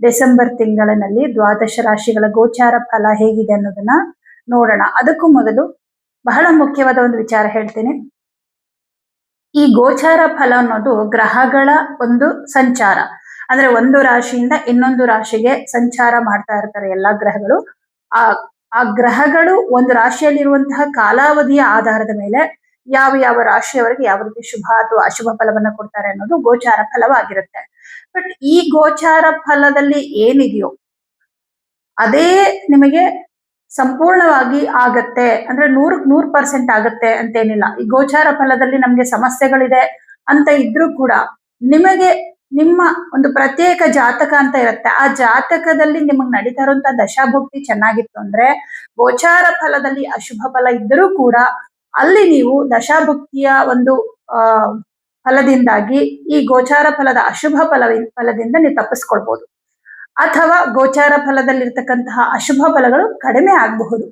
December ತಿಂಗಳಿನಲ್ಲಿ ದ್ವಾದಶ ರಾಶಿಗಳ ಗೋಚಾರ ಫಲ ಹೇಗಿದೆ ಅನ್ನೋದನ್ನ ನೋಡೋಣ. ಅದಕ್ಕೂ ಮೊದಲು ಬಹಳ ಮುಖ್ಯವಾದ ಒಂದು ವಿಚಾರ ಹೇಳ್ತೀನಿ. ಈ ಗೋಚಾರ ಫಲ ಅನ್ನೋದು ಗ್ರಹಗಳ ಒಂದು ಸಂಚಾರ. ಅಂದ್ರೆ ಒಂದು ರಾಶಿಯಿಂದ ಇನ್ನೊಂದು ರಾಶಿಗೆ ಸಂಚಾರ ಮಾಡ್ತಾ ಇರ್ತಾರೆ ಎಲ್ಲಾ ಗ್ರಹಗಳು. ಆ ಆ ಗ್ರಹಗಳು ಒಂದು ರಾಶಿಯಲ್ಲಿರುವಂತಹ ಕಾಲಾವಧಿಯ ಆಧಾರದ ಮೇಲೆ ಯಾವ ಯಾವ ರಾಶಿಯವರಿಗೆ ಯಾವ ರೀತಿ ಶುಭ ಅಥವಾ ಅಶುಭ ಫಲವನ್ನ ಕೊಡ್ತಾರೆ ಅನ್ನೋದು ಗೋಚಾರ ಫಲವಾಗಿರುತ್ತೆ. ಬಟ್ ಈ ಗೋಚಾರ ಫಲದಲ್ಲಿ ಏನಿದೆಯೋ, ಅದೇ ನಿಮಗೆ ಸಂಪೂರ್ಣವಾಗಿ ಆಗತ್ತೆ. ಅಂದ್ರೆ ನೂರ್ ನೂರ್ ಪರ್ಸೆಂಟ್ ಆಗತ್ತೆ ಅಂತೇನಿಲ್ಲ. ಈ ಗೋಚಾರ ಫಲದಲ್ಲಿ ನಮ್ಗೆ ಸಮಸ್ಯೆಗಳಿದೆ ಅಂತ ಇದ್ರೂ ಕೂಡ ನಿಮಗೆ ನಿಮ್ಮ ಒಂದು ಪ್ರತ್ಯೇಕ ಜಾತಕ ಅಂತ ಇರುತ್ತೆ. ಆ ಜಾತಕದಲ್ಲಿ ನಿಮಗೆ ನಡೀತಾ ಇರುವಂತಹ ದಶಾಭುಕ್ತಿ ಚೆನ್ನಾಗಿತ್ತು ಅಂದ್ರೆ ಗೋಚಾರ ಫಲದಲ್ಲಿ ಅಶುಭ ಫಲ ಇದ್ದರೂ ಕೂಡ ಅಲ್ಲಿ ನೀವು ದಶಾಭುಕ್ತಿಯ ಒಂದು ಫಲದಿಂದಾಗಿ ಈ ಗೋಚಾರ ಫಲದ ಅಶುಭ ಫಲ ಫಲದಿಂದ ನೀವು ತಪ್ಪಿಸ್ಕೊಳ್ಬಹುದು ಅಥವಾ ಗೋಚಾರ ಫಲದಲ್ಲಿರ್ತಕ್ಕಂತಹ ಅಶುಭ ಫಲಗಳು ಕಡಿಮೆ ಆಗಬಹುದು.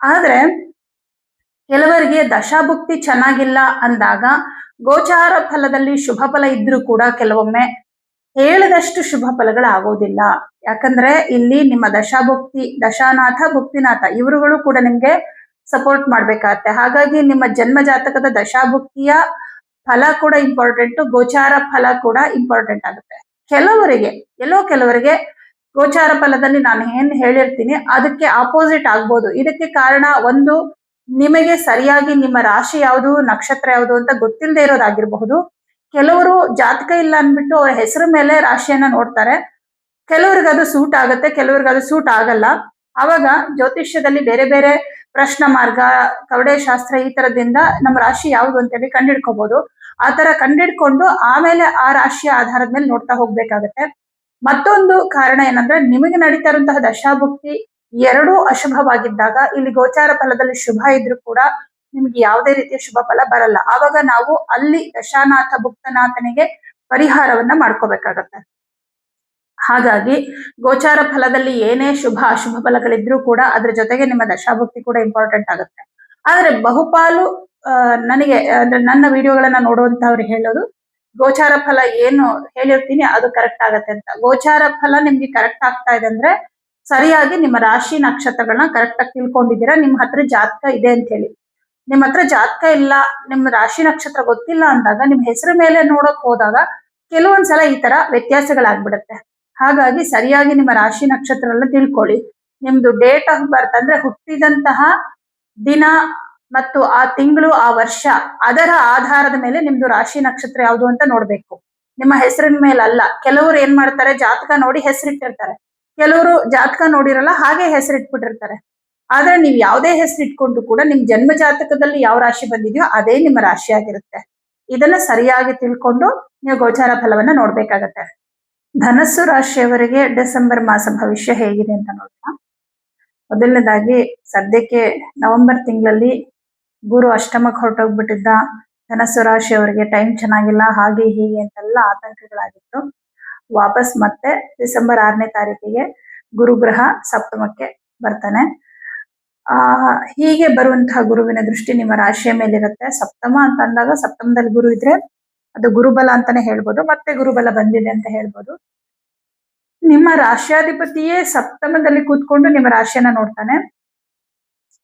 ಆದ್ರೆ, ಕೆಲವರಿಗೆ ದಶಾಭುಕ್ತಿ ಚೆನ್ನಾಗಿಲ್ಲ ಅಂದಾಗ ಗೋಚಾರ ಫಲದಲ್ಲಿ ಶುಭ ಫಲ ಇದ್ರೂ ಕೂಡ ಕೆಲವೊಮ್ಮೆ ಹೇಳಿದಷ್ಟು ಶುಭ ಫಲಗಳು ಆಗೋದಿಲ್ಲ ಯಾಕಂದ್ರೆ ಇಲ್ಲಿ ನಿಮ್ಮ ದಶಾಭುಕ್ತಿ, ದಶಾನಾಥ, ಭುಕ್ತಿನಾಥ ಇವರುಗಳು ಕೂಡ ನಿಮ್ಗೆ ಸಪೋರ್ಟ್ ಮಾಡ್ಬೇಕಾಗತ್ತೆ. ಹಾಗಾಗಿ ನಿಮ್ಮ ಜನ್ಮ ಜಾತಕದ ದಶಾಭುಕ್ತಿಯ ಫಲ ಕೂಡ ಇಂಪಾರ್ಟೆಂಟ್ ಗೋಚಾರ ಫಲ ಕೂಡ ಇಂಪಾರ್ಟೆಂಟ್ ಆಗುತ್ತೆ. ಕೆಲವರಿಗೆ, ಎಲ್ಲೋ ಕೆಲವರಿಗೆ ಗೋಚಾರ ಫಲದಲ್ಲಿ ನಾನು ಏನ್ ಹೇಳಿರ್ತೀನಿ, ಅದಕ್ಕೆ ಆಪೋಸಿಟ್ ಆಗ್ಬೋದು. ಇದಕ್ಕೆ ಕಾರಣ ಒಂದು, ನಿಮಗೆ ಸರಿಯಾಗಿ ನಿಮ್ಮ ರಾಶಿ ಯಾವುದು, ನಕ್ಷತ್ರ ಯಾವುದು ಅಂತ ಗೊತ್ತಿಲ್ಲದೆ ಇರೋದಾಗಿರಬಹುದು. ಕೆಲವರು ಜಾತಕ ಇಲ್ಲ ಅಂದ್ಬಿಟ್ಟು ಅವ್ರ ಹೆಸರು ಮೇಲೆ ರಾಶಿಯನ್ನ ನೋಡ್ತಾರೆ. ಕೆಲವ್ರಿಗೆ ಅದು ಸೂಟ್ ಆಗುತ್ತೆ, ಕೆಲವ್ರಿಗೆ ಅದು ಸೂಟ್ ಆಗಲ್ಲ. ಅವಾಗ ಜ್ಯೋತಿಷ್ಯದಲ್ಲಿ ಬೇರೆ ಬೇರೆ ಪ್ರಶ್ನ ಮಾರ್ಗ, ಕವಡೆ ಶಾಸ್ತ್ರ ಈ ತರದಿಂದ ನಮ್ಮ ರಾಶಿ ಯಾವುದು ಅಂತೇಳಿ ಕಂಡಿಡ್ಕೋಬಹುದು ಆ ತರ ಕಂಡಿಡ್ಕೊಂಡು ಆಮೇಲೆ ಆ ರಾಶಿಯ ಆಧಾರದ ಮೇಲೆ ನೋಡ್ತಾ ಹೋಗ್ಬೇಕಾಗತ್ತೆ. ಮತ್ತೊಂದು ಕಾರಣ ಏನಂದ್ರೆ ನಿಮಗೆ ನಡೀತಾ ಇರುವಂತಹ ದಶಾಭುಕ್ತಿ ಎರಡೂ ಅಶುಭವಾಗಿದ್ದಾಗ ಇಲ್ಲಿ ಗೋಚಾರ ಫಲದಲ್ಲಿ ಶುಭ ಇದ್ರೂ ಕೂಡ ನಿಮ್ಗೆ ಯಾವುದೇ ರೀತಿಯ ಶುಭ ಫಲ ಬರಲ್ಲ. ಆವಾಗ ನಾವು ಅಲ್ಲಿ ದಶಾನಾಥ ಭುಕ್ತನಾಥನಿಗೆ ಪರಿಹಾರವನ್ನ ಮಾಡ್ಕೋಬೇಕಾಗತ್ತೆ. ಹಾಗಾಗಿ ಗೋಚಾರ ಫಲದಲ್ಲಿ ಏನೇ ಶುಭ ಅಶುಭ ಫಲಗಳಿದ್ರೂ ಕೂಡ ಅದ್ರ ಜೊತೆಗೆ ನಿಮ್ಮ ದಶಾಭಕ್ತಿ ಕೂಡ ಇಂಪಾರ್ಟೆಂಟ್ ಆಗುತ್ತೆ. ಆದ್ರೆ ಬಹುಪಾಲು ನನಗೆ, ಅಂದ್ರೆ ನನ್ನ ವಿಡಿಯೋಗಳನ್ನ ನೋಡುವಂತವ್ರು ಹೇಳೋದು, ಗೋಚಾರ ಫಲ ಏನು ಹೇಳಿರ್ತೀನಿ ಅದು ಕರೆಕ್ಟ್ ಆಗತ್ತೆ ಅಂತ. ಗೋಚಾರ ಫಲ ನಿಮ್ಗೆ ಕರೆಕ್ಟ್ ಆಗ್ತಾ ಇದೆ ಅಂದ್ರೆ ಸರಿಯಾಗಿ ನಿಮ್ಮ ರಾಶಿ ನಕ್ಷತ್ರಗಳನ್ನ ಕರೆಕ್ಟ್ ಆಗಿ ತಿಳ್ಕೊಂಡಿದ್ದೀರಾ ನಿಮ್ಮ ಹತ್ರ ಜಾತಕ ಇದೆ ಅಂತ ಹೇಳಿ. ನಿಮ್ಮ ಹತ್ರ ಜಾತಕ ಇಲ್ಲ ನಿಮ್ಮ ರಾಶಿ ನಕ್ಷತ್ರ ಗೊತ್ತಿಲ್ಲ ಅಂದಾಗ ನಿಮ್ಮ ಹೆಸರು ಮೇಲೆ ನೋಡಕ್ ಹೋದಾಗ ಕೆಲವೊಂದ್ಸಲ ಈ ತರ ವ್ಯತ್ಯಾಸಗಳಾಗ್ಬಿಡುತ್ತೆ. ಹಾಗಾಗಿ ಸರಿಯಾಗಿ ನಿಮ್ಮ ರಾಶಿ ನಕ್ಷತ್ರ ಎಲ್ಲ ತಿಳ್ಕೊಳ್ಳಿ. ನಿಮ್ದು ಡೇಟ್ ಆಫ್ ಬರ್ತ್ ಅಂದ್ರೆ ಹುಟ್ಟಿದಂತಹ ದಿನ ಮತ್ತು ಆ ತಿಂಗಳು, ಆ ವರ್ಷ, ಅದರ ಆಧಾರದ ಮೇಲೆ ನಿಮ್ದು ರಾಶಿ ನಕ್ಷತ್ರ ಯಾವುದು ಅಂತ ನೋಡ್ಬೇಕು. ನಿಮ್ಮ ಹೆಸರಿನ ಮೇಲೆ ಅಲ್ಲ ಕೆಲವರು ಏನ್ ಮಾಡ್ತಾರೆ, ಜಾತಕ ನೋಡಿ ಹೆಸರಿಟ್ಟಿರ್ತಾರೆ. ಕೆಲವರು ಜಾತಕ ನೋಡಿರಲ್ಲ, ಹಾಗೆ ಹೆಸರಿಟ್ಬಿಟ್ಟಿರ್ತಾರೆ. ಆದ್ರೆ ನೀವು ಯಾವುದೇ ಹೆಸರಿಟ್ಕೊಂಡು ಕೂಡ ನಿಮ್ ಜನ್ಮ ಜಾತಕದಲ್ಲಿ ಯಾವ ರಾಶಿ ಬಂದಿದೆಯೋ ಅದೇ ನಿಮ್ಮ ರಾಶಿ ಆಗಿರುತ್ತೆ. ಇದನ್ನ ಸರಿಯಾಗಿ ತಿಳ್ಕೊಂಡು ನೀವು ಗೋಚಾರ ಫಲವನ್ನ ನೋಡ್ಬೇಕಾಗತ್ತೆ. ಧನಸ್ಸು ರಾಶಿಯವರಿಗೆ ಡಿಸೆಂಬರ್ ಮಾಸ ಭವಿಷ್ಯ ಹೇಗಿದೆ ಅಂತ ನೋಡೋಣ ಮೊದಲನೇದಾಗಿ ಸದ್ಯಕ್ಕೆ ನವೆಂಬರ್ ತಿಂಗಳಲ್ಲಿ ಗುರು ಅಷ್ಟಮಕ್ಕೆ ಹೊರಟೋಗ್ಬಿಟ್ಟಿದ್ದ ಧನಸ್ಸು ರಾಶಿಯವರಿಗೆ ಟೈಮ್ ಚೆನ್ನಾಗಿಲ್ಲ, ಹಾಗೆ ಹೀಗೆ ಅಂತೆಲ್ಲ ಆತಂಕಗಳಾಗಿತ್ತು. ವಾಪಸ್ ಮತ್ತೆ ಡಿಸೆಂಬರ್ ಆರನೇ ತಾರೀಕಿಗೆ ಗುರುಗ್ರಹ ಸಪ್ತಮಕ್ಕೆ ಬರ್ತಾನೆ. ಆ, ಹೀಗೆ ಬರುವಂತಹ ಗುರುವಿನ ದೃಷ್ಟಿ ನಿಮ್ಮ ರಾಶಿಯ ಮೇಲಿರುತ್ತೆ. ಸಪ್ತಮ ಅಂತ ಅಂದಾಗ ಸಪ್ತಮದಲ್ಲಿ ಗುರು ಇದ್ರೆ ಅದು ಗುರುಬಲ ಅಂತಾನೆ ಹೇಳ್ಬೋದು, ಮತ್ತೆ ಗುರುಬಲ ಬಂದಿದೆ ಅಂತ ಹೇಳ್ಬೋದು. ನಿಮ್ಮ ರಾಶ್ಯಾಧಿಪತಿಯೇ ಸಪ್ತಮದಲ್ಲಿ ಕೂತ್ಕೊಂಡು ನಿಮ್ಮ ರಾಶಿಯನ್ನ ನೋಡ್ತಾನೆ.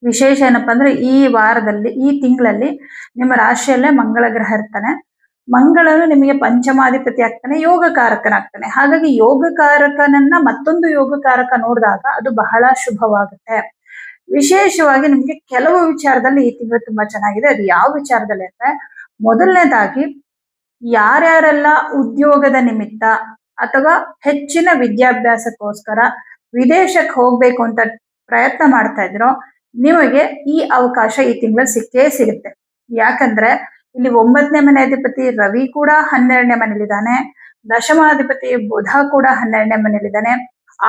ವಿಶೇಷ ಏನಪ್ಪ ಅಂದ್ರೆ ಈ ವಾರದಲ್ಲಿ, ಈ ತಿಂಗಳಲ್ಲಿ ನಿಮ್ಮ ರಾಶಿಯಲ್ಲೇ ಮಂಗಳ ಗ್ರಹ ಇರ್ತಾನೆ. ಮಂಗಳನು ನಿಮಗೆ ಪಂಚಮಾಧಿಪತಿ ಆಗ್ತಾನೆ, ಯೋಗಕಾರಕನಾಗ್ತಾನೆ. ಹಾಗಾಗಿ ಯೋಗಕಾರಕನನ್ನ ಮತ್ತೊಂದು ಯೋಗಕಾರಕ ನೋಡಿದಾಗ ಅದು ಬಹಳ ಶುಭವಾಗುತ್ತೆ. ವಿಶೇಷವಾಗಿ ನಿಮ್ಗೆ ಕೆಲವು ವಿಚಾರದಲ್ಲಿ ಈ ತಿಂಗಳು ತುಂಬಾ ಚೆನ್ನಾಗಿದೆ. ಅದು ಯಾವ ವಿಚಾರದಲ್ಲಿ ಅಂದ್ರೆ, ಮೊದಲನೇದಾಗಿ ಯಾರ್ಯಾರೆಲ್ಲ ಉದ್ಯೋಗದ ನಿಮಿತ್ತ ಅಥವಾ ಹೆಚ್ಚಿನ ವಿದ್ಯಾಭ್ಯಾಸಕ್ಕೋಸ್ಕರ ವಿದೇಶಕ್ಕೆ ಹೋಗ್ಬೇಕು ಅಂತ ಪ್ರಯತ್ನ ಮಾಡ್ತಾ ಇದ್ರೋ, ನಿಮಗೆ ಈ ಅವಕಾಶ ಈ ತಿಂಗಳಲ್ಲಿ ಸಿಕ್ಕೇ ಸಿಗುತ್ತೆ. ಯಾಕಂದ್ರೆ ಇಲ್ಲಿ ಒಂಬತ್ತನೇ ಮನೆ ಅಧಿಪತಿ ರವಿ ಕೂಡ ಹನ್ನೆರಡನೇ ಮನೇಲಿದ್ದಾನೆ, ದಶಮಾಧಿಪತಿ ಬುಧ ಕೂಡ ಹನ್ನೆರಡನೇ ಮನೇಲಿದ್ದಾನೆ,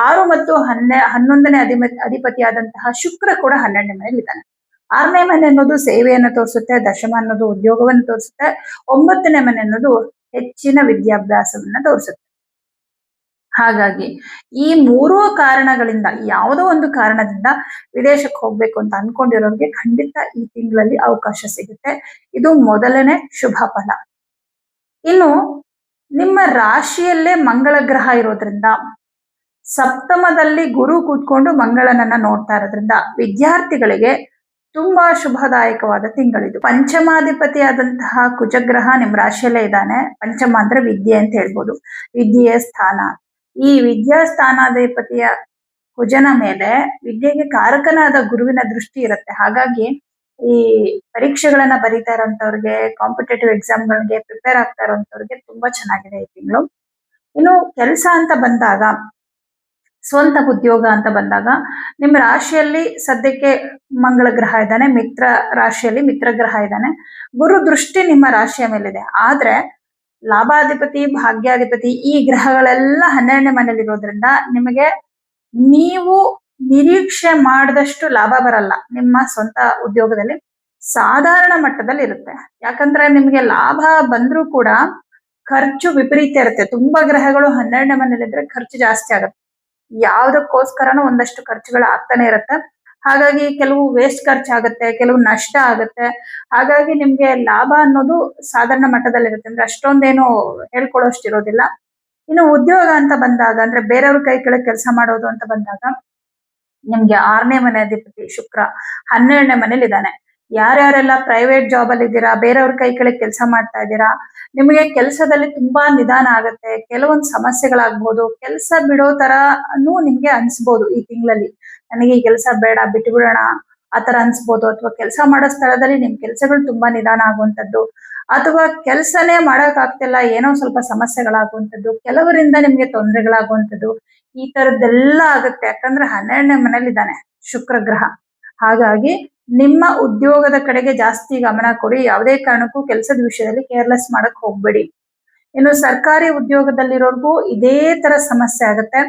ಆರು ಮತ್ತು ಹನ್ನೆ, ಹನ್ನೊಂದನೇ ಅಧಿಮ, ಅಧಿಪತಿಯಾದಂತಹ ಶುಕ್ರ ಕೂಡ ಹನ್ನೆರಡನೇ ಮನೇಲಿದ್ದಾನೆ. ಆರನೇ ಮನೆ ಅನ್ನೋದು ಸೇವೆಯನ್ನು ತೋರಿಸುತ್ತೆ, ದಶಮ ಅನ್ನೋದು ಉದ್ಯೋಗವನ್ನು ತೋರಿಸುತ್ತೆ, ಒಂಬತ್ತನೇ ಮನೆ ಅನ್ನೋದು ಹೆಚ್ಚಿನ ವಿದ್ಯಾಭ್ಯಾಸವನ್ನ ತೋರಿಸುತ್ತೆ. ಹಾಗಾಗಿ ಈ ಮೂರೂ ಕಾರಣಗಳಿಂದ, ಯಾವುದೋ ಒಂದು ಕಾರಣದಿಂದ ವಿದೇಶಕ್ಕೆ ಹೋಗ್ಬೇಕು ಅಂತ ಅನ್ಕೊಂಡಿರೋರಿಗೆ ಖಂಡಿತ ಈ ತಿಂಗಳಲ್ಲಿ ಅವಕಾಶ ಸಿಗುತ್ತೆ. ಇದು ಮೊದಲನೇ ಶುಭ ಫಲ. ಇನ್ನು ನಿಮ್ಮ ರಾಶಿಯಲ್ಲೇ ಮಂಗಳ ಗ್ರಹ ಇರೋದ್ರಿಂದ, ಸಪ್ತಮದಲ್ಲಿ ಗುರು ಕೂತ್ಕೊಂಡು ಮಂಗಳನನ್ನ ನೋಡ್ತಾ ಇರೋದ್ರಿಂದ ವಿದ್ಯಾರ್ಥಿಗಳಿಗೆ ತುಂಬಾ ಶುಭದಾಯಕವಾದ ತಿಂಗಳಿದು. ಪಂಚಮಾಧಿಪತಿಯಾದಂತಹ ಕುಜಗ್ರಹ ನಿಮ್ಮ ರಾಶಿಯಲ್ಲೇ ಇದ್ದಾನೆ. ಪಂಚಮ ಅಂದ್ರೆ ವಿದ್ಯೆ ಅಂತ ಹೇಳ್ಬೋದು. ವಿದ್ಯೆಯ ಸ್ಥಾನ. ಈ ವಿದ್ಯಾಸ್ಥಾನಾಧಿಪತಿಯ ಕುಜನ ಮೇಲೆ ವಿದ್ಯೆಗೆ ಕಾರಕನಾದ ಗುರುವಿನ ದೃಷ್ಟಿ ಇರುತ್ತೆ. ಹಾಗಾಗಿ ಈ ಪರೀಕ್ಷೆಗಳನ್ನ ಬರೀತಾ ಇರೋಂಥವ್ರಿಗೆ ಕಾಂಪಿಟೇಟಿವ್ ಎಕ್ಸಾಮ್ಗಳಿಗೆ ಪ್ರಿಪೇರ್ ಆಗ್ತಾ ಇರೋಂಥವ್ರಿಗೆ ತುಂಬಾ ಚೆನ್ನಾಗಿದೆ ಈ ತಿಂಗಳು. ಇನ್ನು ಕೆಲಸ ಅಂತ ಬಂದಾಗ, ಸ್ವಂತ ಉದ್ಯೋಗ ಅಂತ ಬಂದಾಗ, ನಿಮ್ಮ ರಾಶಿಯಲ್ಲಿ ಸದ್ಯಕ್ಕೆ ಮಂಗಳ ಗ್ರಹ ಇದ್ದಾನೆ, ಮಿತ್ರ ರಾಶಿಯಲ್ಲಿ ಮಿತ್ರ ಗ್ರಹ ಇದ್ದಾನೆ. ಗುರು ದೃಷ್ಟಿ ನಿಮ್ಮ ರಾಶಿಯ ಮೇಲಿದೆ. ಆದ್ರೆ ಲಾಭಾಧಿಪತಿ, ಭಾಗ್ಯಾಧಿಪತಿ ಈ ಗ್ರಹಗಳೆಲ್ಲ ಹನ್ನೆರಡನೇ ಮನೇಲಿ ಇರೋದ್ರಿಂದ ನಿಮಗೆ ನೀವು ನಿರೀಕ್ಷೆ ಮಾಡಿದಷ್ಟು ಲಾಭ ಬರಲ್ಲ. ನಿಮ್ಮ ಸ್ವಂತ ಉದ್ಯೋಗದಲ್ಲಿ ಸಾಧಾರಣ ಮಟ್ಟದಲ್ಲಿ ಇರುತ್ತೆ. ಯಾಕಂದ್ರೆ ನಿಮಗೆ ಲಾಭ ಬಂದ್ರೂ ಕೂಡ ಖರ್ಚು ವಿಪರೀತ ಇರುತ್ತೆ. ತುಂಬಾ ಗ್ರಹಗಳು ಹನ್ನೆರಡನೇ ಮನೇಲಿ ಇದ್ರೆ ಖರ್ಚು ಜಾಸ್ತಿ ಆಗುತ್ತೆ. ಯಾವುದಕ್ಕೋಸ್ಕರನೂ ಒಂದಷ್ಟು ಖರ್ಚುಗಳು ಆಗ್ತಾನೆ ಇರುತ್ತೆ. ಹಾಗಾಗಿ ಕೆಲವು ವೇಸ್ಟ್ ಖರ್ಚಾಗುತ್ತೆ ಕೆಲವು ನಷ್ಟ ಆಗುತ್ತೆ. ಹಾಗಾಗಿ ನಿಮ್ಗೆ ಲಾಭ ಅನ್ನೋದು ಸಾಧಾರಣ ಮಟ್ಟದಲ್ಲಿರುತ್ತೆ. ಅಂದ್ರೆ ಅಷ್ಟೊಂದೇನು ಹೇಳ್ಕೊಳ್ಳೋಷ್ಟಿರೋದಿಲ್ಲ ಇನ್ನು ಉದ್ಯೋಗ ಅಂತ ಬಂದಾಗ, ಅಂದ್ರೆ ಬೇರೆಯವ್ರ ಕೈ ಕೆಳಗೆ ಕೆಲಸ ಮಾಡೋದು ಅಂತ ಬಂದಾಗ, ನಿಮ್ಗೆ ಆರನೇ ಮನೆ ಅಧಿಪತಿ ಶುಕ್ರ ಹನ್ನೆರಡನೇ ಮನೇಲಿ ಇದ್ದಾನೆ ಯಾರ್ಯಾರೆಲ್ಲ ಪ್ರೈವೇಟ್ ಜಾಬ್ ಅಲ್ಲಿ ಇದ್ದೀರಾ, ಬೇರೆಯವ್ರ ಕೈ ಕೆಳಗೆ ಕೆಲಸ ಮಾಡ್ತಾ ಇದ್ದೀರಾ, ನಿಮಗೆ ಕೆಲಸದಲ್ಲಿ ತುಂಬಾ ನಿಧಾನ ಆಗುತ್ತೆ, ಕೆಲವೊಂದು ಸಮಸ್ಯೆಗಳಾಗ್ಬೋದು, ಕೆಲಸ ಬಿಡೋ ತರನು ನಿಮ್ಗೆ ಅನ್ಸ್ಬೋದು ಈ ತಿಂಗಳಲ್ಲಿ. ನನಗೆ ಈ ಕೆಲಸ ಬೇಡ ಬಿಟ್ಟು ಬಿಡೋಣ ಆತರ ಅನ್ಸ್ಬೋದು. ಅಥವಾ ಕೆಲಸ ಮಾಡೋ ಸ್ಥಳದಲ್ಲಿ ನಿಮ್ ಕೆಲಸಗಳು ತುಂಬಾ ನಿಧಾನ ಆಗುವಂತದ್ದು ಅಥವಾ ಕೆಲಸನೇ ಮಾಡಕ್ ಆಗ್ತಿಲ್ಲ ಏನೋ ಸ್ವಲ್ಪ ಸಮಸ್ಯೆಗಳಾಗುವಂಥದ್ದು, ಕೆಲವರಿಂದ ನಿಮ್ಗೆ ತೊಂದರೆಗಳಾಗುವಂಥದ್ದು, ಈ ತರದ್ದೆಲ್ಲ ಆಗುತ್ತೆ. ಯಾಕಂದ್ರೆ ಹನ್ನೆರಡನೇ ಮನೇಲಿ ಇದ್ದಾನೆ ಶುಕ್ರ ಗ್ರಹ ಹಾಗಾಗಿ ನಿಮ್ಮ ಉದ್ಯೋಗದ ಕಡೆಗೆ ಜಾಸ್ತಿ ಗಮನ ಕೊಡಿ. ಯಾವುದೇ ಕಾರಣಕ್ಕೂ ಕೆಲಸದ ವಿಷಯದಲ್ಲಿ ಕೇರ್ಲೆಸ್ ಮಾಡಕ್ ಹೋಗ್ಬೇಡಿ. ಇನ್ನು ಸರ್ಕಾರಿ ಉದ್ಯೋಗದಲ್ಲಿರೋರ್ಗೂ ಇದೇ ತರ ಸಮಸ್ಯೆ ಆಗುತ್ತೆ.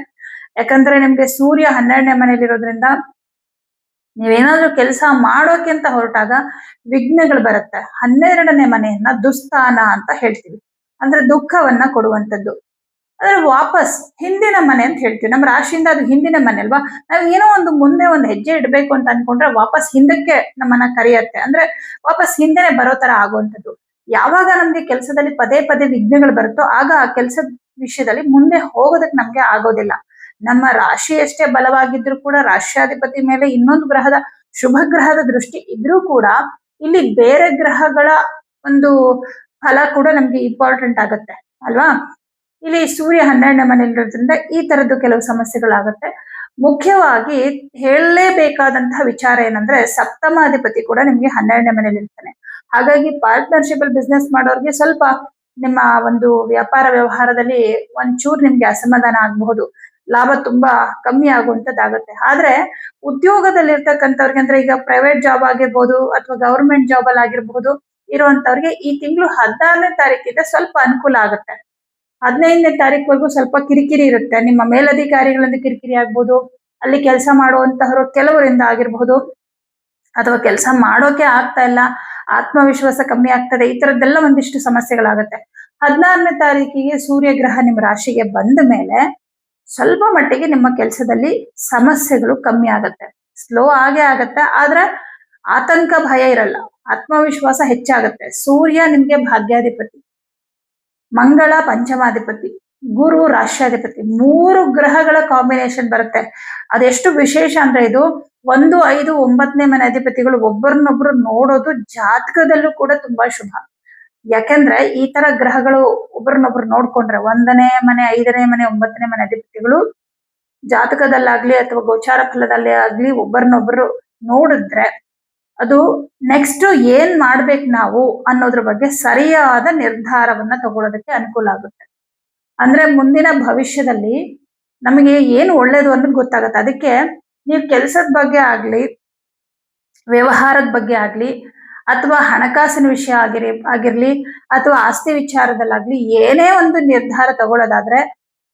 ಯಾಕಂದ್ರೆ ನಿಮ್ಗೆ ಸೂರ್ಯ ಹನ್ನೆರಡನೇ ಮನೇಲಿರೋದ್ರಿಂದ ನೀವೇನಾದ್ರೂ ಕೆಲಸ ಮಾಡೋಕೆ ಅಂತ ಹೊರಟಾಗ ವಿಘ್ನಗಳು ಬರುತ್ತೆ. ಹನ್ನೆರಡನೇ ಮನೆಯನ್ನ ದುಸ್ಥಾನ ಅಂತ ಹೇಳ್ತೀವಿ. ಅಂದ್ರೆ ದುಃಖವನ್ನ ಕೊಡುವಂತದ್ದು ಅಂದ್ರೆ ವಾಪಸ್ ಹಿಂದಿನ ಮನೆ ಅಂತ ಹೇಳ್ತೀವಿ. ನಮ್ಮ ರಾಶಿಯಿಂದ ಅದು ಹಿಂದಿನ ಮನೆ ಅಲ್ವಾ? ನಾವ್ ಏನೋ ಒಂದು ಮುಂದೆ ಒಂದು ಹೆಜ್ಜೆ ಇಡ್ಬೇಕು ಅಂತ ಅನ್ಕೊಂಡ್ರೆ ವಾಪಸ್ ಹಿಂದಕ್ಕೆ ನಮ್ಮನ್ನ ಕರೆಯತ್ತೆ. ಅಂದ್ರೆ ವಾಪಸ್ ಹಿಂದೆನೆ ಬರೋ ತರ ಆಗುವಂಥದ್ದು. ಯಾವಾಗ ನಮ್ಗೆ ಕೆಲಸದಲ್ಲಿ ಪದೇ ಪದೇ ವಿಘ್ನಗಳು ಬರುತ್ತೋ ಆಗ ಆ ಕೆಲಸದ ವಿಷಯದಲ್ಲಿ ಮುಂದೆ ಹೋಗೋದಕ್ಕೆ ನಮ್ಗೆ ಆಗೋದಿಲ್ಲ. ನಮ್ಮ ರಾಶಿ ಎಷ್ಟೇ ಬಲವಾಗಿದ್ರು ಕೂಡ ರಾಷ್ಟ್ರಾಧಿಪತಿ ಮೇಲೆ ಇನ್ನೊಂದು ಗ್ರಹದ ಶುಭ ಗ್ರಹದ ದೃಷ್ಟಿ ಇದ್ರೂ ಕೂಡ ಇಲ್ಲಿ ಬೇರೆ ಗ್ರಹಗಳ ಒಂದು ಫಲ ಕೂಡ ನಮ್ಗೆ ಇಂಪಾರ್ಟೆಂಟ್ ಆಗತ್ತೆ. ಅಲ್ವಾ? ಇಲ್ಲಿ ಸೂರ್ಯ ಹನ್ನೆರಡನೇ ಮನೆಯಲ್ಲಿರೋದ್ರಿಂದ ಈ ತರದ್ದು ಕೆಲವು ಸಮಸ್ಯೆಗಳಾಗುತ್ತೆ. ಮುಖ್ಯವಾಗಿ ಹೇಳಲೇಬೇಕಾದಂತಹ ವಿಚಾರ ಏನಂದ್ರೆ ಸಪ್ತಮಾಧಿಪತಿ ಕೂಡ ನಿಮ್ಗೆ ಹನ್ನೆರಡನೇ ಮನೇಲಿ ಇರ್ತಾನೆ. ಹಾಗಾಗಿ ಪಾರ್ಟ್ನರ್ಶಿಪ್ ಅಲ್ಲಿ ಬಿಸ್ನೆಸ್ ಮಾಡೋರ್ಗೆ ಸ್ವಲ್ಪ ನಿಮ್ಮ ಒಂದು ವ್ಯಾಪಾರ ವ್ಯವಹಾರದಲ್ಲಿ ಒಂಚೂರು ನಿಮ್ಗೆ ಅಸಮಾಧಾನ ಆಗಬಹುದು. ಲಾಭ ತುಂಬಾ ಕಮ್ಮಿ ಆಗುವಂತದ್ದಾಗುತ್ತೆ. ಆದ್ರೆ ಉದ್ಯೋಗದಲ್ಲಿ ಇರ್ತಕ್ಕಂಥವ್ರಿಗೆ ಅಂದ್ರೆ ಈಗ ಪ್ರೈವೇಟ್ ಜಾಬ್ ಆಗಿರ್ಬೋದು ಅಥವಾ ಗವರ್ಮೆಂಟ್ ಜಾಬ್ ಅಲ್ಲಿ ಆಗಿರ್ಬೋದು ಇರುವಂತವ್ರಿಗೆ ಈ ತಿಂಗಳು ಹದಿನಾರನೇ ತಾರೀಕಿಂದ ಸ್ವಲ್ಪ ಅನುಕೂಲ ಆಗುತ್ತೆ. ಹದಿನೈದನೇ ತಾರೀಕುವರೆಗೂ ಸ್ವಲ್ಪ ಕಿರಿಕಿರಿ ಇರುತ್ತೆ. ನಿಮ್ಮ ಮೇಲಧಿಕಾರಿಗಳಿಂದ ಕಿರಿಕಿರಿ ಆಗ್ಬೋದು, ಅಲ್ಲಿ ಕೆಲಸ ಮಾಡುವಂತಹವರು ಕೆಲವರಿಂದ ಆಗಿರಬಹುದು ಅಥವಾ ಕೆಲಸ ಮಾಡೋಕೆ ಆಗ್ತಾ ಇಲ್ಲ, ಆತ್ಮವಿಶ್ವಾಸ ಕಮ್ಮಿ ಆಗ್ತದೆ, ಈ ತರದ್ದೆಲ್ಲ ಒಂದಿಷ್ಟು ಸಮಸ್ಯೆಗಳಾಗುತ್ತೆ. ಹದಿನಾರನೇ ತಾರೀಕಿಗೆ ಸೂರ್ಯ ಗ್ರಹ ನಿಮ್ಮ ರಾಶಿಗೆ ಬಂದ ಮೇಲೆ ಸ್ವಲ್ಪ ಮಟ್ಟಿಗೆ ನಿಮ್ಮ ಕೆಲಸದಲ್ಲಿ ಸಮಸ್ಯೆಗಳು ಕಮ್ಮಿ ಆಗತ್ತೆ. ಸ್ಲೋ ಆಗೇ ಆಗತ್ತೆ, ಆದ್ರೆ ಆತಂಕ ಭಯ ಇರಲ್ಲ. ಆತ್ಮವಿಶ್ವಾಸ ಹೆಚ್ಚಾಗತ್ತೆ. ಸೂರ್ಯ ನಿಮ್ಗೆ ಭಾಗ್ಯಾಧಿಪತಿ. ಮಂಗಳ ಪಂಚಮಾಧಿಪತಿ, ಗುರು ರಾಷ್ಟ್ರಾಧಿಪತಿ, ಮೂರು ಗ್ರಹಗಳ ಕಾಂಬಿನೇಷನ್ ಬರುತ್ತೆ. ಅದೆಷ್ಟು ವಿಶೇಷ ಅಂದ್ರೆ ಇದು ಒಂದು, ಐದು, ಒಂಬತ್ತನೇ ಮನೆ ಅಧಿಪತಿಗಳು ಒಬ್ಬರನ್ನೊಬ್ರು ನೋಡೋದು ಜಾತಕದಲ್ಲೂ ಕೂಡ ತುಂಬಾ ಶುಭ. ಯಾಕೆಂದ್ರೆ ಈ ತರ ಗ್ರಹಗಳು ಒಬ್ಬರನ್ನೊಬ್ರು ನೋಡ್ಕೊಂಡ್ರೆ ಒಂದನೇ ಮನೆ, ಐದನೇ ಮನೆ, ಒಂಬತ್ತನೇ ಮನೆ ಅಧಿಪತಿಗಳು ಜಾತಕದಲ್ಲಾಗ್ಲಿ ಅಥವಾ ಗೋಚಾರ ಫಲದಲ್ಲಿ ಆಗ್ಲಿ ಒಬ್ಬರನ್ನೊಬ್ರು ನೋಡಿದ್ರೆ ಅದು ನೆಕ್ಸ್ಟ್ ಏನ್ ಮಾಡ್ಬೇಕು ನಾವು ಅನ್ನೋದ್ರ ಬಗ್ಗೆ ಸರಿಯಾದ ನಿರ್ಧಾರವನ್ನ ತಗೊಳ್ಳೋದಕ್ಕೆ ಅನುಕೂಲ ಆಗುತ್ತೆ. ಅಂದ್ರೆ ಮುಂದಿನ ಭವಿಷ್ಯದಲ್ಲಿ ನಮಗೆ ಏನು ಒಳ್ಳೇದು ಅನ್ನೋದು ಗೊತ್ತಾಗತ್ತೆ. ಅದಕ್ಕೆ ನೀವು ಕೆಲಸದ ಬಗ್ಗೆ ಆಗ್ಲಿ, ವ್ಯವಹಾರದ ಬಗ್ಗೆ ಆಗ್ಲಿ, ಅಥವಾ ಹಣಕಾಸಿನ ವಿಷಯ ಆಗಿರಿ, ಆಗಿರ್ಲಿ, ಅಥವಾ ಆಸ್ತಿ ವಿಚಾರದಲ್ಲಾಗ್ಲಿ ಏನೇ ಒಂದು ನಿರ್ಧಾರ ತಗೊಳ್ಳೋದಾದ್ರೆ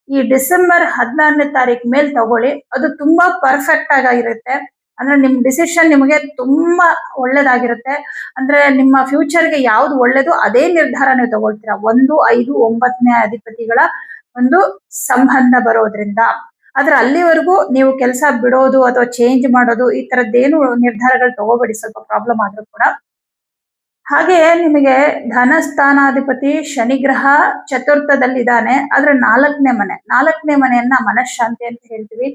ಈ ಡಿಸೆಂಬರ್ ಹದಿನಾರನೇ ತಾರೀಕು ಮೇಲೆ ತಗೊಳ್ಳಿ, ಅದು ತುಂಬಾ ಪರ್ಫೆಕ್ಟ್ ಆಗಿರುತ್ತೆ. ಅಂದ್ರೆ ನಿಮ್ ಡಿಸಿಷನ್ ನಿಮಗೆ ತುಂಬಾ ಒಳ್ಳೇದಾಗಿರುತ್ತೆ. ಅಂದ್ರೆ ನಿಮ್ಮ ಫ್ಯೂಚರ್ಗೆ ಯಾವ್ದು ಒಳ್ಳೇದು ಅದೇ ನಿರ್ಧಾರ ನೀವು ತಗೊಳ್ತೀರಾ. ಒಂದು, ಐದು, ಒಂಬತ್ತನೇ ಅಧಿಪತಿಗಳ ಒಂದು ಸಂಬಂಧ ಬರೋದ್ರಿಂದ. ಆದ್ರೆ ಅಲ್ಲಿವರೆಗೂ ನೀವು ಕೆಲಸ ಬಿಡೋದು ಅಥವಾ ಚೇಂಜ್ ಮಾಡೋದು ಈ ತರದ್ದೇನು ನಿರ್ಧಾರಗಳು ತಗೋಬೇಡಿ. ಸ್ವಲ್ಪ ಪ್ರಾಬ್ಲಮ್ ಆದ್ರೂ ಕೂಡ. ಹಾಗೆ ನಿಮಗೆ ಧನಸ್ಥಾನಾಧಿಪತಿ ಶನಿಗ್ರಹ ಚತುರ್ಥದಲ್ಲಿದ್ದಾನೆ. ಆದ್ರೆ ನಾಲ್ಕನೇ ಮನೆ. ನಾಲ್ಕನೇ ಮನೆಯನ್ನ ಮನಃಶಾಂತಿ ಅಂತ ಹೇಳ್ತೀವಿ.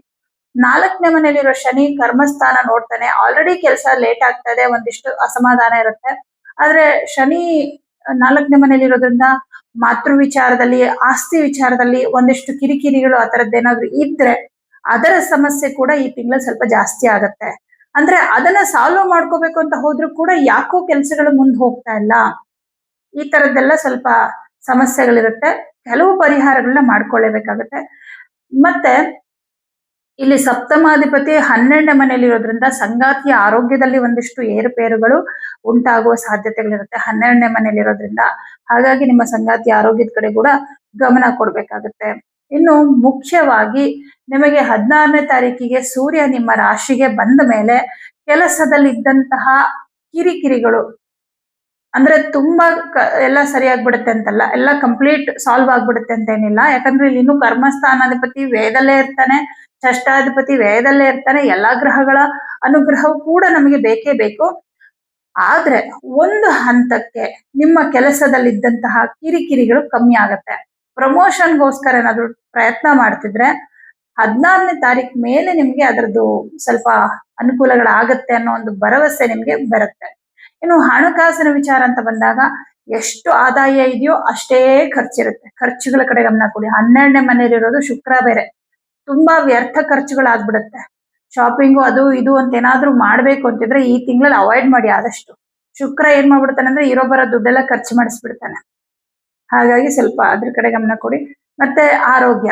ನಾಲ್ಕನೇ ಮನೆಯಲ್ಲಿರೋ ಶನಿ ಕರ್ಮಸ್ಥಾನ ನೋಡ್ತಾನೆ. ಆಲ್ರೆಡಿ ಕೆಲಸ ಲೇಟ್ ಆಗ್ತಾ ಇದೆ, ಒಂದಿಷ್ಟು ಅಸಮಾಧಾನ ಇರುತ್ತೆ. ಆದ್ರೆ ಶನಿ ನಾಲ್ಕನೇ ಮನೆಯಲ್ಲಿರೋದ್ರಿಂದ ಮಾತೃ ವಿಚಾರದಲ್ಲಿ, ಆಸ್ತಿ ವಿಚಾರದಲ್ಲಿ ಒಂದಿಷ್ಟು ಕಿರಿಕಿರಿಗಳು ಆ ಏನಾದ್ರು ಇದ್ರೆ ಅದರ ಸಮಸ್ಯೆ ಕೂಡ ಈ ತಿಂಗಳು ಸ್ವಲ್ಪ ಜಾಸ್ತಿ ಆಗತ್ತೆ. ಅಂದ್ರೆ ಅದನ್ನ ಸಾಲ್ವ್ ಮಾಡ್ಕೋಬೇಕು ಅಂತ ಹೋದ್ರೂ ಕೂಡ ಯಾಕೋ ಕೆಲಸಗಳು ಮುಂದೆ ಹೋಗ್ತಾ ಇಲ್ಲ. ಈ ತರದ್ದೆಲ್ಲ ಸ್ವಲ್ಪ ಸಮಸ್ಯೆಗಳಿರುತ್ತೆ. ಕೆಲವು ಪರಿಹಾರಗಳನ್ನ ಮಾಡ್ಕೊಳ್ಳೇಬೇಕಾಗತ್ತೆ. ಮತ್ತೆ ಇಲ್ಲಿ ಸಪ್ತಮಾಧಿಪತಿ ಹನ್ನೆರಡನೇ ಮನೆಯಲ್ಲಿರೋದ್ರಿಂದ ಸಂಗಾತಿಯ ಆರೋಗ್ಯದಲ್ಲಿ ಒಂದಿಷ್ಟು ಏರುಪೇರುಗಳು ಉಂಟಾಗುವ ಸಾಧ್ಯತೆಗಳಿರುತ್ತೆ ಹನ್ನೆರಡನೇ ಮನೆಯಲ್ಲಿ ಇರೋದ್ರಿಂದ. ಹಾಗಾಗಿ ನಿಮ್ಮ ಸಂಗಾತಿ ಆರೋಗ್ಯದ ಕಡೆ ಕೂಡ ಗಮನ ಕೊಡಬೇಕಾಗುತ್ತೆ. ಇನ್ನು ಮುಖ್ಯವಾಗಿ ನಿಮಗೆ ಹದಿನಾರನೇ ತಾರೀಕಿಗೆ ಸೂರ್ಯ ನಿಮ್ಮ ರಾಶಿಗೆ ಬಂದ ಮೇಲೆ ಕೆಲಸದಲ್ಲಿ ಇದ್ದಂತಹ ಕಿರಿಕಿರಿಗಳು, ಅಂದ್ರೆ ತುಂಬಾ ಎಲ್ಲ ಸರಿಯಾಗ್ಬಿಡುತ್ತೆ ಅಂತಲ್ಲ, ಎಲ್ಲ ಕಂಪ್ಲೀಟ್ ಸಾಲ್ವ್ ಆಗ್ಬಿಡುತ್ತೆ ಅಂತ ಏನಿಲ್ಲ. ಯಾಕಂದ್ರೆ ಇಲ್ಲಿ ಇನ್ನು ಕರ್ಮಸ್ಥಾನಾಧಿಪತಿ ವೇದಲ್ಲೇ ಇರ್ತಾನೆ. ಷಷ್ಟಾಧಿಪತಿ ವ್ಯಯದಲ್ಲೇ ಇರ್ತಾನೆ, ಎಲ್ಲಾ ಗ್ರಹಗಳ ಅನುಗ್ರಹವು ಕೂಡ ನಮಗೆ ಬೇಕೇ ಬೇಕು. ಆದ್ರೆ ಒಂದು ಹಂತಕ್ಕೆ ನಿಮ್ಮ ಕೆಲಸದಲ್ಲಿದ್ದಂತಹ ಕಿರಿಕಿರಿಗಳು ಕಮ್ಮಿ ಆಗತ್ತೆ. ಪ್ರಮೋಷನ್ಗೋಸ್ಕರ ಏನಾದ್ರು ಪ್ರಯತ್ನ ಮಾಡ್ತಿದ್ರೆ ಹದಿನಾರನೇ ತಾರೀಕು ಮೇಲೆ ನಿಮ್ಗೆ ಅದರದ್ದು ಸ್ವಲ್ಪ ಅನುಕೂಲಗಳಾಗತ್ತೆ ಅನ್ನೋ ಒಂದು ಭರವಸೆ ನಿಮ್ಗೆ ಬರುತ್ತೆ. ಇನ್ನು ಹಣಕಾಸಿನ ವಿಚಾರ ಅಂತ ಬಂದಾಗ ಎಷ್ಟು ಆದಾಯ ಇದೆಯೋ ಅಷ್ಟೇ ಖರ್ಚಿರುತ್ತೆ. ಖರ್ಚುಗಳ ಕಡೆ ಗಮನ ಕೊಡಿ. ಹನ್ನೆರಡನೇ ಮನೆಯಲ್ಲಿರೋದು ಶುಕ್ರ ಬೇರೆ. ತುಂಬಾ ವ್ಯರ್ಥ ಖರ್ಚುಗಳಾಗ್ಬಿಡುತ್ತೆ. ಶಾಪಿಂಗು ಅದು ಇದು ಅಂತ ಏನಾದ್ರೂ ಮಾಡ್ಬೇಕು ಅಂತಿದ್ರೆ ಈ ತಿಂಗಳಲ್ಲಿ ಅವಾಯ್ಡ್ ಮಾಡಿ ಆದಷ್ಟು. ಶುಕ್ರ ಏನ್ ಮಾಡ್ಬಿಡ್ತಾನೆ ಅಂದ್ರೆ ಇರೋ ಬರೋ ದುಡ್ಡೆಲ್ಲ ಖರ್ಚು ಮಾಡಿಸ್ಬಿಡ್ತಾನೆ. ಹಾಗಾಗಿ ಸ್ವಲ್ಪ ಅದ್ರ ಕಡೆ ಗಮನ ಕೊಡಿ. ಮತ್ತೆ ಆರೋಗ್ಯ.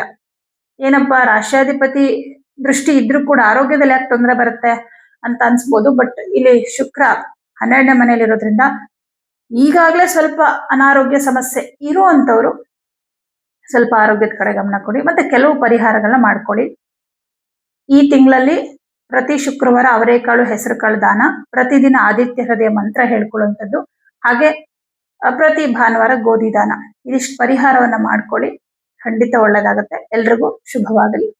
ಏನಪ್ಪಾ, ರಾಷ್ಟ್ರಾಧಿಪತಿ ದೃಷ್ಟಿ ಇದ್ರೂ ಕೂಡ ಆರೋಗ್ಯದಲ್ಲಿ ಯಾಕೆ ತೊಂದರೆ ಬರುತ್ತೆ ಅಂತ ಅನ್ಸ್ಬೋದು. ಬಟ್ ಇಲ್ಲಿ ಶುಕ್ರ ಹನ್ನೆರಡನೇ ಮನೆಯಲ್ಲಿರೋದ್ರಿಂದ ಈಗಾಗಲೇ ಸ್ವಲ್ಪ ಅನಾರೋಗ್ಯ ಸಮಸ್ಯೆ ಇರುವಂತವ್ರು ಸ್ವಲ್ಪ ಆರೋಗ್ಯದ ಕಡೆ ಗಮನ ಕೊಡಿ. ಮತ್ತೆ ಕೆಲವು ಪರಿಹಾರಗಳನ್ನ ಮಾಡ್ಕೊಳ್ಳಿ. ಈ ತಿಂಗಳಲ್ಲಿ ಪ್ರತಿ ಶುಕ್ರವಾರ ಅವರೇಕಾಳು ಹೆಸರು ಕಾಳು ದಾನ, ಪ್ರತಿದಿನ ಆದಿತ್ಯ ಹೃದಯ ಮಂತ್ರ ಹೇಳ್ಕೊಳ್ಳುವಂಥದ್ದು. ಹಾಗೆ ಪ್ರತಿ ಭಾನುವಾರ ಗೋಧಿ ದಾನ. ಇದಿಷ್ಟು ಪರಿಹಾರವನ್ನ ಮಾಡ್ಕೊಳ್ಳಿ. ಖಂಡಿತ ಒಳ್ಳೇದಾಗತ್ತೆ. ಎಲ್ರಿಗೂ ಶುಭವಾಗಲಿ.